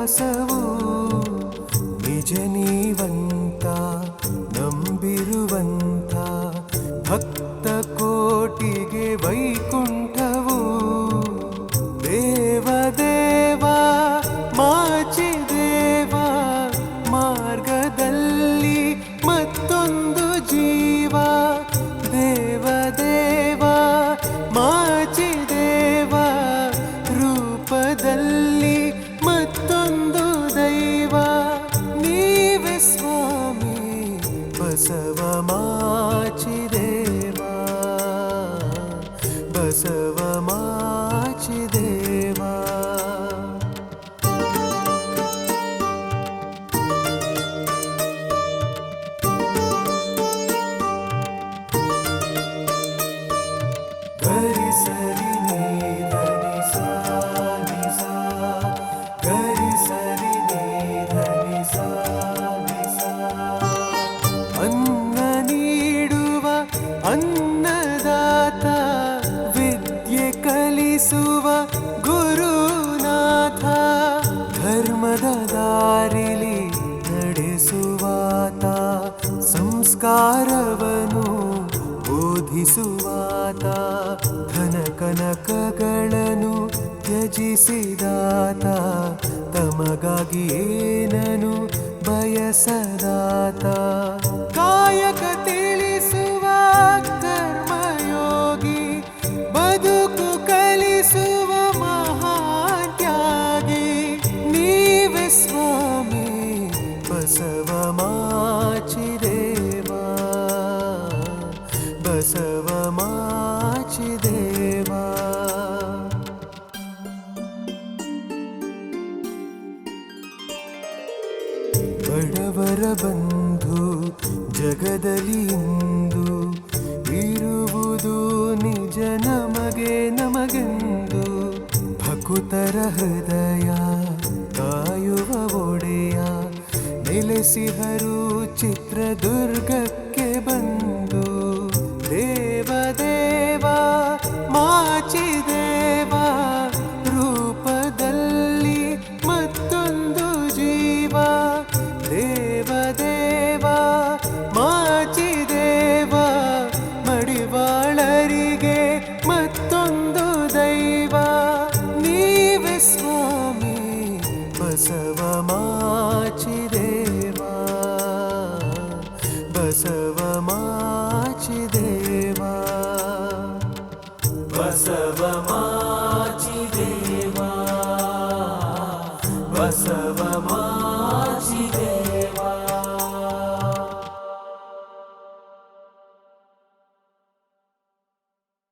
ಕೈಲಾಸವು ನಿಜ ನೀವಂತ ನಂಬಿರುವಂತ ಭಕ್ತ ಕೋಟಿಗೆ ವೈಕುಂಠವು? ದೇವದೇವ ಬಸವ ಮಾಚಿ ಕಲಿಸುವ ಗುರುನಾಥ ಧರ್ಮದ ದಾರಿಲಿ ನಡೆಸುವಾತ ಸಂಸ್ಕಾರವನು ಬೋಧಿಸುವಾತ ಧನ ಕನಕಗಳನ್ನು ತ್ಯಜಿಸಿದಾತ ತಮಗಾಗಿ ಏನನು ಬಯಸದಾತ. ಬಡವರ ಬಂಧು ಜಗದಲ್ಲಿ ಇಂದು ಇರುವುದು ನಿಜ ನಮಗೆ ನಮಗೆಂದು ಭಕುತರ ಹೃದಯ ಕಾಯುವ ಒಡೆಯ ನೆಲೆಸಿಹರು ಚಿತ್ರದುರ್ಗಕ್ಕೆ ಬಂದು ದೇವದೇವ ಮಡಿವಾಳರಿಗೆ ಮತ್ತೊಂದು ದೈವ. ನೀವೆ ಸ್ವಾಮಿ ಬಸವ ಮಾಚಿ ದೇವ ಬಸವ